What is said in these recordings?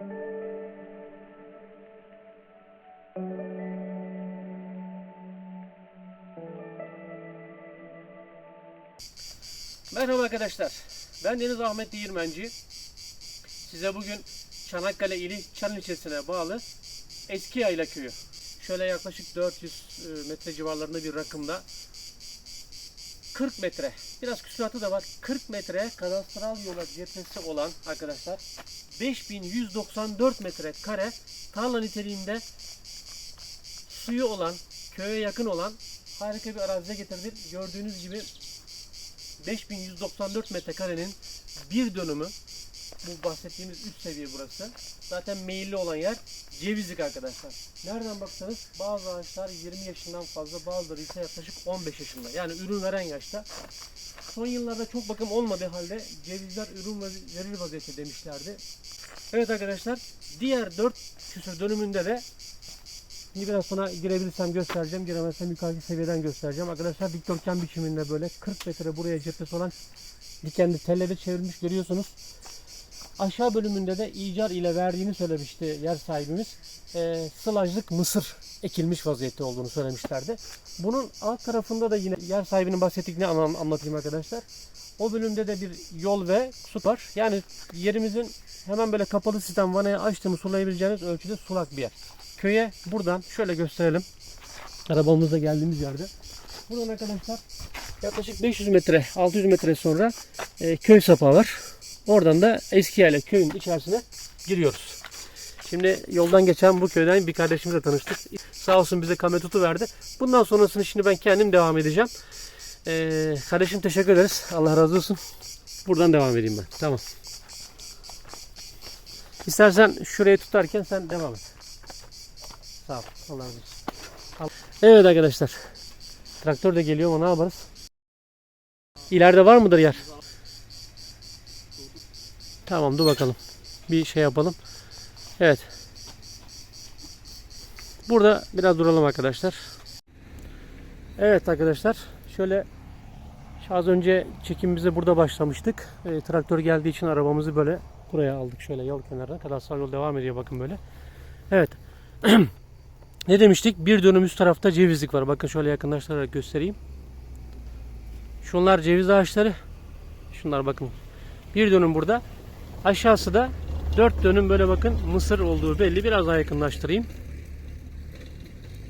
Merhaba arkadaşlar. Ben Deniz Ahmet Değirmenci. Size bugün Çanakkale ili Çan ilçesine bağlı Eski Yayla Köyü. Şöyle yaklaşık 400 e, metre civarlarında bir rakımda 40 metre, biraz küsuratı da var. 40 metre kadastral yola cephesi olan arkadaşlar 5194 metre kare tarla niteliğinde suyu olan, köye yakın olan harika bir araziye getirdim. Gördüğünüz gibi 5194 metrekarenin bir dönümü bu bahsettiğimiz üst seviye burası. Zaten meyilli olan yer cevizlik arkadaşlar. Nereden baksanız bazı ağaçlar 20 yaşından fazla bazıları ise yaklaşık 15 yaşında. Yani ürün veren yaşta. Son yıllarda çok bakım olmadığı halde cevizler ürün verir vaziyette demişlerdi. Evet arkadaşlar diğer 4 küsur dönümünde de Şimdi biraz sonra girebilirsem göstereceğim. Giremezsem yukarıki seviyeden göstereceğim. Arkadaşlar dikdörtgen biçiminde böyle 40 metre buraya cephesi olan dikenli telleri çevirmiş görüyorsunuz. Aşağı bölümünde de icar ile verdiğini söylemişti yer sahibimiz. Ee, sılajlık mısır ekilmiş vaziyette olduğunu söylemişlerdi. Bunun alt tarafında da yine yer sahibinin bahsettiklerini anla- anlatayım arkadaşlar. O bölümde de bir yol ve su var. Yani yerimizin hemen böyle kapalı sistem vanayı açtığımız sulayabileceğiniz ölçüde sulak bir yer. Köye buradan şöyle gösterelim. Arabamızla geldiğimiz yerde. Buradan arkadaşlar yaklaşık 500 metre 600 metre sonra e, köy sapağı var. Oradan da eski yerle köyün içerisine giriyoruz. Şimdi yoldan geçen bu köyden bir kardeşimizle tanıştık. Sağ olsun bize kamera tutu verdi. Bundan sonrasını şimdi ben kendim devam edeceğim. Ee, kardeşim teşekkür ederiz. Allah razı olsun. Buradan devam edeyim ben. Tamam. İstersen şurayı tutarken sen devam et. Sağ ol. Allah razı olsun. Evet arkadaşlar. Traktör de geliyor ama ne yaparız? İleride var mıdır yer? Tamam dur bakalım. Bir şey yapalım. Evet. Burada biraz duralım arkadaşlar. Evet arkadaşlar. Şöyle az önce çekimimize burada başlamıştık. E, traktör geldiği için arabamızı böyle buraya aldık. Şöyle yol kenarına. Kadastral yol devam ediyor bakın böyle. Evet. ne demiştik? Bir dönüm üst tarafta cevizlik var. Bakın şöyle yakınlaştırarak göstereyim. Şunlar ceviz ağaçları. Şunlar bakın. Bir dönüm burada. Aşağısı da dört dönüm böyle bakın mısır olduğu belli. Biraz daha yakınlaştırayım.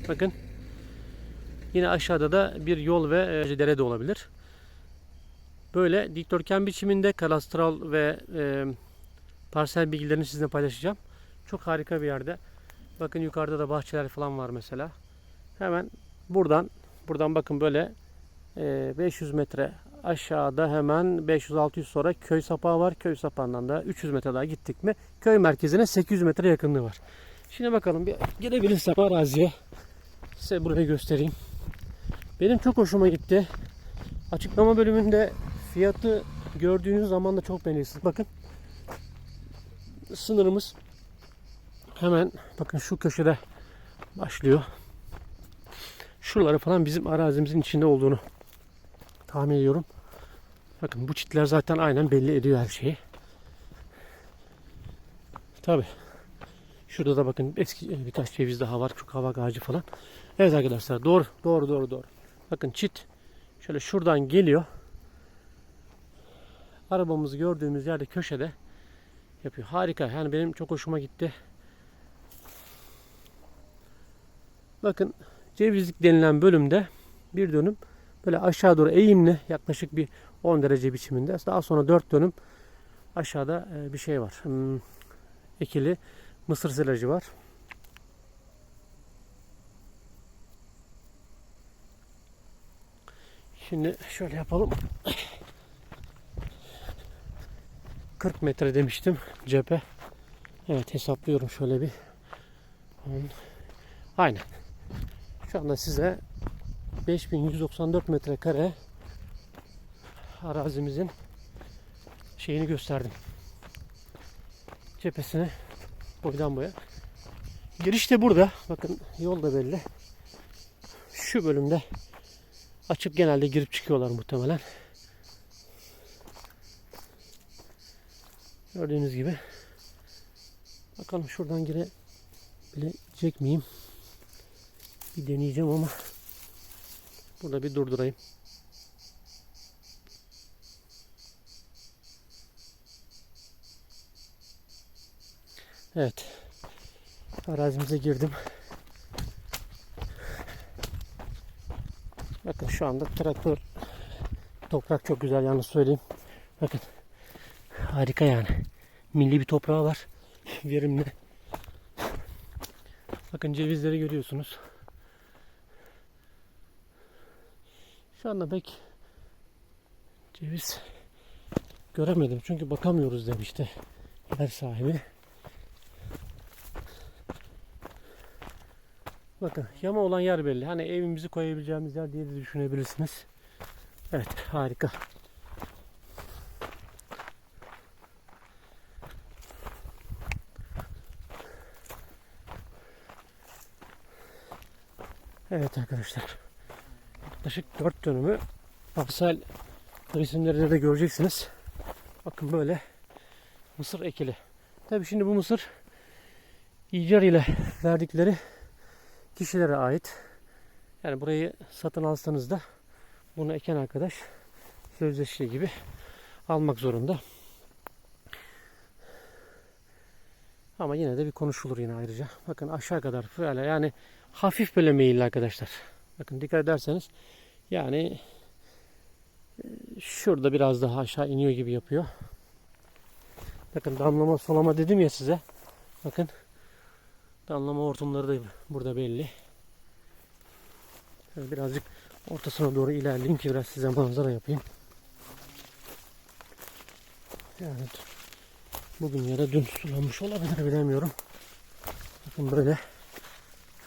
Bakın. Yine aşağıda da bir yol ve e, dere de olabilir. Böyle dikdörtgen biçiminde kadastral ve e, parsel bilgilerini sizinle paylaşacağım. Çok harika bir yerde. Bakın yukarıda da bahçeler falan var mesela. Hemen buradan buradan bakın böyle e, 500 metre aşağıda hemen 500-600 sonra köy sapağı var. Köy sapağından da 300 metre daha gittik mi köy merkezine 800 metre yakınlığı var. Şimdi bakalım bir gelebilirsem araziye size burayı göstereyim. Benim çok hoşuma gitti. Açıklama bölümünde fiyatı gördüğünüz zaman da çok beğenirsiniz. Bakın sınırımız hemen bakın şu köşede başlıyor. Şuraları falan bizim arazimizin içinde olduğunu tahmin ediyorum. Bakın bu çitler zaten aynen belli ediyor her şeyi. Tabi. Şurada da bakın eski birkaç ceviz daha var. Şu kavak ağacı falan. Evet arkadaşlar doğru doğru doğru doğru. Bakın çit Şöyle şuradan geliyor. Arabamızı gördüğümüz yerde köşede yapıyor. Harika. Yani benim çok hoşuma gitti. Bakın cevizlik denilen bölümde bir dönüm böyle aşağı doğru eğimli yaklaşık bir 10 derece biçiminde. Daha sonra 4 dönüm aşağıda e, bir şey var. Hmm, ekili mısır silajı var. Şimdi şöyle yapalım. 40 metre demiştim cephe. Evet hesaplıyorum şöyle bir. 10. Aynen. Şu anda size 5194 metrekare arazimizin şeyini gösterdim. Cephesini boydan boya. Giriş de burada. Bakın yol da belli. Şu bölümde açıp genelde girip çıkıyorlar muhtemelen. Gördüğünüz gibi. Bakalım şuradan girebilecek miyim? Bir deneyeceğim ama burada bir durdurayım. Evet. Arazimize girdim. Bakın şu anda traktör toprak çok güzel yalnız söyleyeyim. Bakın harika yani. Milli bir toprağı var. Verimli. Bakın cevizleri görüyorsunuz. Şu anda pek ceviz göremedim. Çünkü bakamıyoruz demişti yer sahibi. Bakın yama olan yer belli. Hani evimizi koyabileceğimiz yer diye de düşünebilirsiniz. Evet harika. Evet arkadaşlar. Yaklaşık 4 dönümü parsel resimlerinde de göreceksiniz. Bakın böyle mısır ekili. Tabi şimdi bu mısır icar ile verdikleri kişilere ait. Yani burayı satın alsanız da bunu eken arkadaş sözleşme gibi almak zorunda. Ama yine de bir konuşulur yine ayrıca. Bakın aşağı kadar böyle yani hafif böyle meyilli arkadaşlar. Bakın dikkat ederseniz yani e, şurada biraz daha aşağı iniyor gibi yapıyor. Bakın damlama sulama dedim ya size. Bakın damlama hortumları da burada belli. Şöyle birazcık ortasına doğru ilerleyeyim ki biraz size manzara yapayım. Yani bugün ya da dün sulanmış olabilir bilemiyorum. Bakın böyle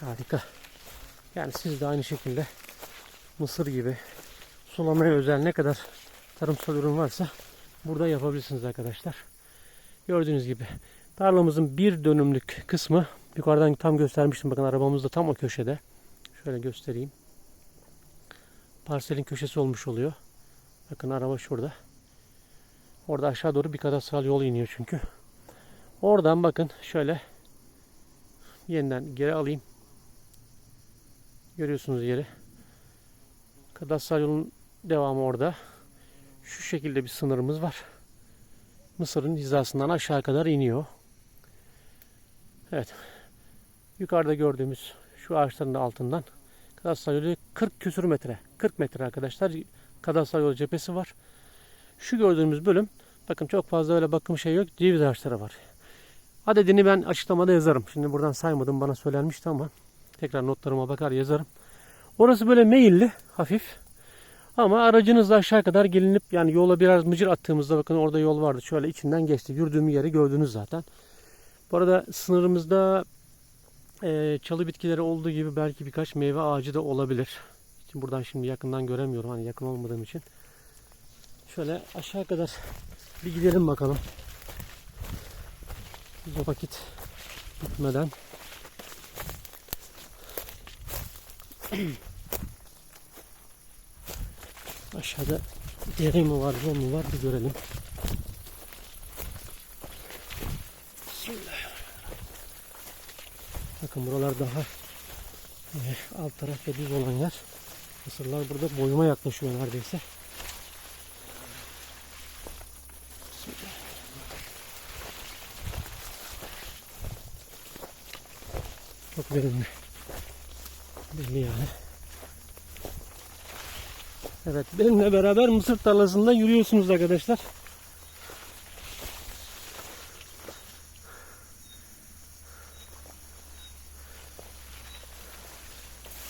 harika. Yani siz de aynı şekilde mısır gibi sulamaya özel ne kadar tarımsal ürün varsa burada yapabilirsiniz arkadaşlar. Gördüğünüz gibi tarlamızın bir dönümlük kısmı yukarıdan tam göstermiştim. Bakın arabamız da tam o köşede. Şöyle göstereyim. Parselin köşesi olmuş oluyor. Bakın araba şurada. Orada aşağı doğru bir kadastral yol iniyor çünkü. Oradan bakın şöyle yeniden geri alayım. Görüyorsunuz yeri. Kadastral yolun devamı orada. Şu şekilde bir sınırımız var. Mısır'ın hizasından aşağı kadar iniyor. Evet. Yukarıda gördüğümüz şu ağaçların da altından kadastral yolu 40 küsür metre. 40 metre arkadaşlar. Kadastral yolu cephesi var. Şu gördüğümüz bölüm bakın çok fazla öyle bakım şey yok. Ceviz ağaçları var. Adedini ben açıklamada yazarım. Şimdi buradan saymadım bana söylenmişti ama tekrar notlarıma bakar yazarım. Orası böyle meyilli, hafif. Ama aracınızla aşağı kadar gelinip yani yola biraz mıcır attığımızda bakın orada yol vardı. Şöyle içinden geçti. Yürüdüğüm yeri gördünüz zaten. Bu arada sınırımızda e, çalı bitkileri olduğu gibi belki birkaç meyve ağacı da olabilir. Şimdi buradan şimdi yakından göremiyorum hani yakın olmadığım için. Şöyle aşağı kadar bir gidelim bakalım. Bu vakit bitmeden. Aşağıda dere mi var, yol mu var bir görelim. Bakın buralar daha e, alt taraf ve düz olan yer. Mısırlar burada boyuma yaklaşıyor neredeyse. Çok verimli. Belli yani. Evet benimle beraber mısır tarlasında yürüyorsunuz arkadaşlar.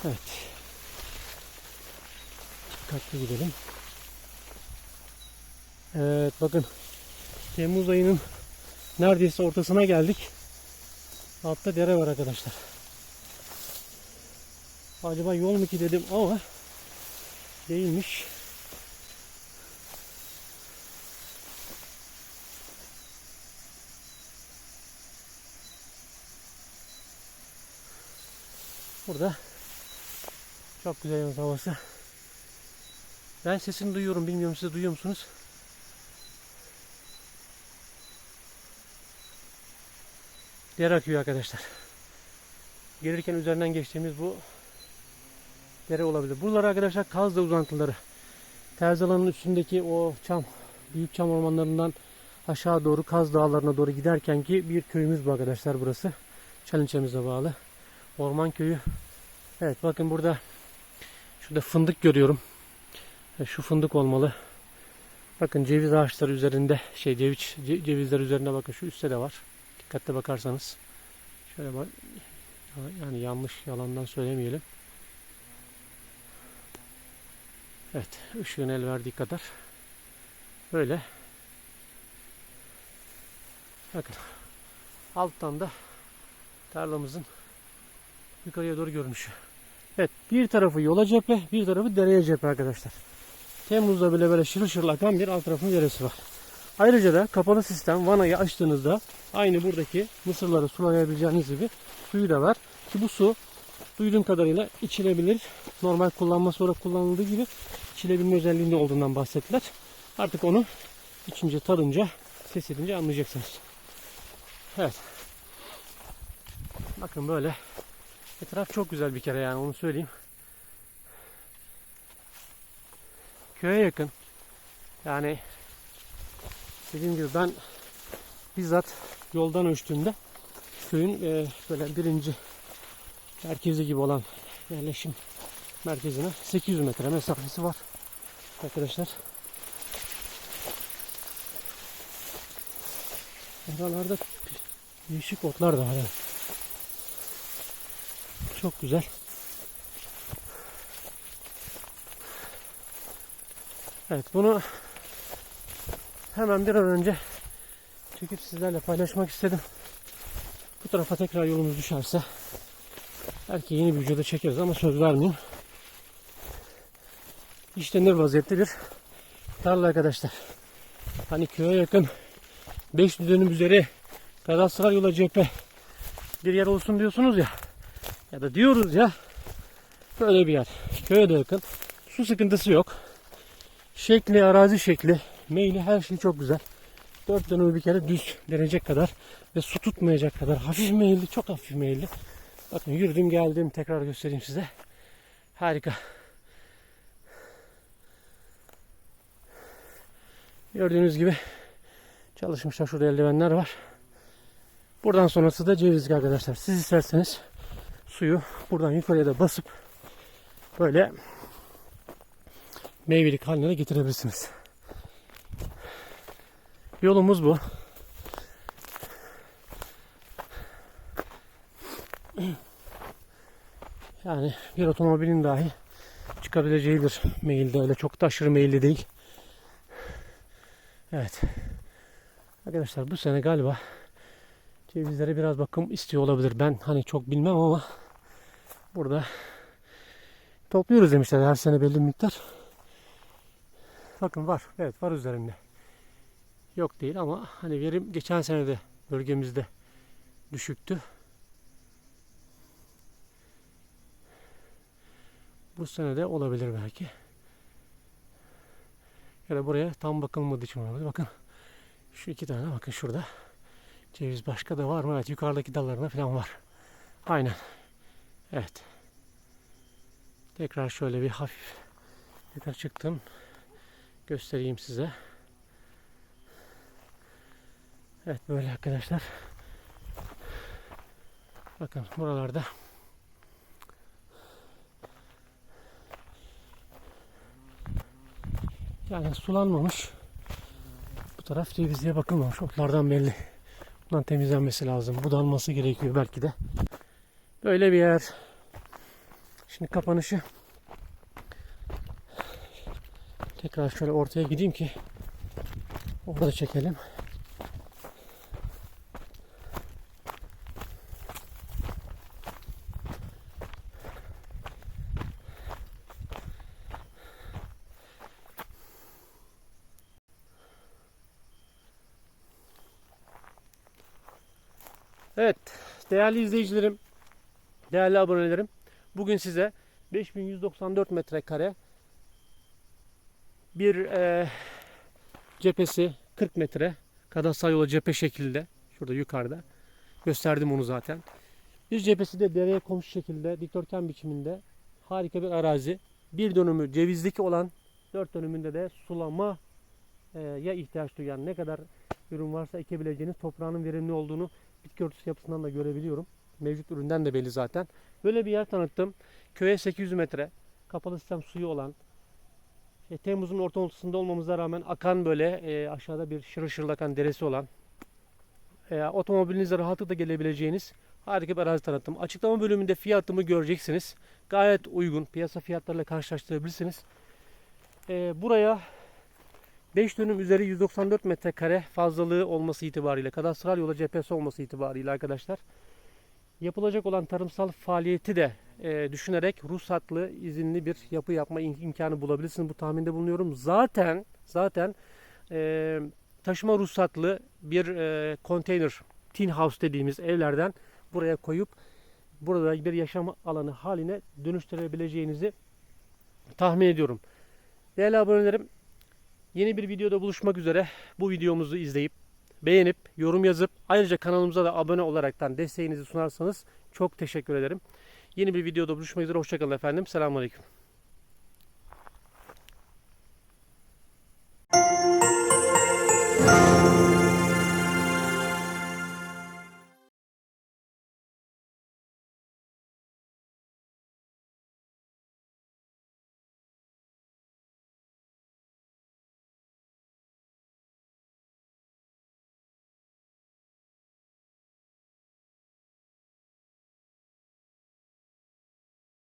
Evet. Dikkatli gidelim. Evet bakın. Temmuz ayının neredeyse ortasına geldik. Altta dere var arkadaşlar. Acaba yol mu ki dedim ama değilmiş. Burada çok güzel yalnız havası. Ben sesini duyuyorum. Bilmiyorum siz duyuyor musunuz? Dere akıyor arkadaşlar. Gelirken üzerinden geçtiğimiz bu dere olabilir. Buralar arkadaşlar Kazda uzantıları. Terzalanın üstündeki o çam, büyük çam ormanlarından aşağı doğru Kaz Dağları'na doğru giderken ki bir köyümüz bu arkadaşlar burası. Çalınçemize bağlı. Orman köyü. Evet bakın burada şurada fındık görüyorum. E, Şu fındık olmalı. Bakın ceviz ağaçları üzerinde şey ceviz ce- cevizler üzerinde bakın şu üstte de var. Dikkatli bakarsanız. Şöyle bak yani yanlış yalandan söylemeyelim. Evet, ışığın el verdiği kadar. Böyle. Bakın. Alttan da tarlamızın yukarıya doğru görünüşü. Evet, bir tarafı yola cephe, bir tarafı dereye cephe arkadaşlar. Temmuz'da bile böyle şırıl şırıl akan bir alt tarafın deresi var. Ayrıca da kapalı sistem vanayı açtığınızda aynı buradaki mısırları sulayabileceğiniz gibi suyu da var. Ki bu su duyduğum kadarıyla içilebilir. Normal kullanma sonra kullanıldığı gibi içilebilme özelliğinde olduğundan bahsettiler. Artık onu içince tadınca ses edince anlayacaksınız. Evet. Bakın böyle. Etraf çok güzel bir kere yani onu söyleyeyim. Köye yakın. Yani dediğim gibi ben bizzat yoldan ölçtüğümde köyün e, böyle birinci merkezi gibi olan yerleşim merkezine 800 metre mesafesi var arkadaşlar. Oralarda değişik otlar da var. evet. Çok güzel. Evet bunu hemen bir an önce çekip sizlerle paylaşmak istedim. Bu tarafa tekrar yolumuz düşerse belki yeni bir videoda çekeriz ama söz vermeyeyim. İşlenir vaziyette tarla arkadaşlar. Hani köye yakın 5 dönüm üzeri kadastral yola cephe bir yer olsun diyorsunuz ya ya da diyoruz ya böyle bir yer. Köye de yakın. Su sıkıntısı yok. Şekli, arazi şekli, meyli her şey çok güzel. Dört dönümü bir kere düz denecek kadar ve su tutmayacak kadar hafif meyilli, çok hafif meyilli. Bakın yürüdüm geldim tekrar göstereyim size. Harika. Gördüğünüz gibi çalışmışlar şurada eldivenler var. Buradan sonrası da cevizlik arkadaşlar. Siz isterseniz suyu buradan yukarıya da basıp böyle meyvelik haline de getirebilirsiniz. Yolumuz bu. Yani bir otomobilin dahi çıkabileceği bir meyilde öyle çok da aşırı meyilli değil. Evet. Arkadaşlar bu sene galiba cevizlere biraz bakım istiyor olabilir. Ben hani çok bilmem ama burada topluyoruz demişler her sene belli bir miktar. Bakın var. Evet var üzerinde. Yok değil ama hani verim geçen sene de bölgemizde düşüktü. Bu sene de olabilir belki. Ya da buraya tam bakılmadığı için olabilir. Bakın şu iki tane bakın şurada. Ceviz başka da var mı? Evet yukarıdaki dallarında falan var. Aynen. Evet. Tekrar şöyle bir hafif yukarı çıktım. Göstereyim size. Evet böyle arkadaşlar. Bakın buralarda yani sulanmamış. Bu taraf cevizliğe bakılmamış. Otlardan belli. Bundan temizlenmesi lazım. Budanması gerekiyor belki de. Böyle bir yer. Şimdi kapanışı tekrar şöyle ortaya gideyim ki orada çekelim. Evet, değerli izleyicilerim, değerli abonelerim. Bugün size 5194 metrekare bir e, cephesi 40 metre kadastral yolu cephe şekilde şurada yukarıda gösterdim onu zaten. Bir cephesi de dereye komşu şekilde dikdörtgen biçiminde harika bir arazi. Bir dönümü cevizlik olan dört dönümünde de sulama e, ya ihtiyaç duyan ne kadar ürün varsa ekebileceğiniz toprağının verimli olduğunu bitki örtüsü yapısından da görebiliyorum. Mevcut üründen de belli zaten. Böyle bir yer tanıttım. Köye 800 metre kapalı sistem suyu olan e, Temmuz'un ortasında olmamıza rağmen akan böyle e, aşağıda bir şırıl şırıl akan deresi olan e, otomobilinizle rahatlıkla gelebileceğiniz harika bir arazi tanıttım. Açıklama bölümünde fiyatımı göreceksiniz. Gayet uygun. Piyasa fiyatlarıyla karşılaştırabilirsiniz. E, buraya 5 dönüm üzeri 194 metrekare fazlalığı olması itibariyle, kadastral yola cephesi olması itibariyle arkadaşlar yapılacak olan tarımsal faaliyeti de e, düşünerek ruhsatlı, izinli bir yapı yapma im- imkanı bulabilirsiniz. Bu tahminde bulunuyorum. Zaten zaten e, taşıma ruhsatlı bir e, konteyner, tin house dediğimiz evlerden buraya koyup burada bir yaşam alanı haline dönüştürebileceğinizi tahmin ediyorum. Değerli abonelerim, yeni bir videoda buluşmak üzere bu videomuzu izleyip beğenip yorum yazıp ayrıca kanalımıza da abone olaraktan desteğinizi sunarsanız çok teşekkür ederim. Yeni bir videoda buluşmak üzere hoşçakalın efendim. Selamünaleyküm.